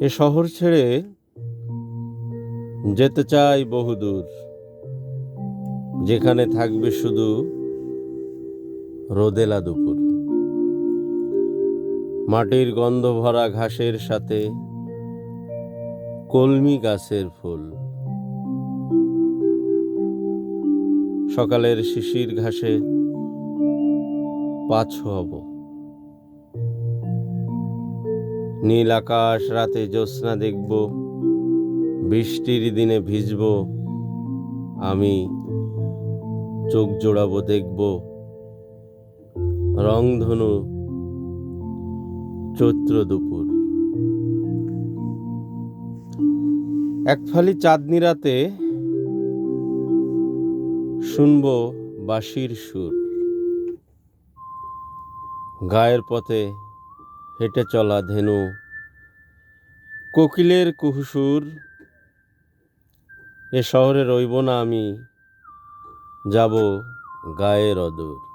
এ শহর ছেড়ে যেতে চাই বহুদূর। যেখানে থাকবে শুধু রোদেলা দুপুর। মাটির গন্ধ ভরা ঘাসের সাথে কলমি গাছের ফুল। সকালের শিশির ঘাসে পাছ হব নীল আকাশ, রাতে জ্যোৎস্না দেখব, বৃষ্টির দিনে ভিজব, আমি চোখ জোড়াবো, দেখব। রংধনু, চৈত্র দুপুর। এক ফালি চাঁদনি রাতে শুনব বাঁশির সুর। গায়ের পথে হেঁটে চলা ধেনু। কোকিলের কুহুসুর এ শহরে রইব না আমি যাব গায়ের অদূর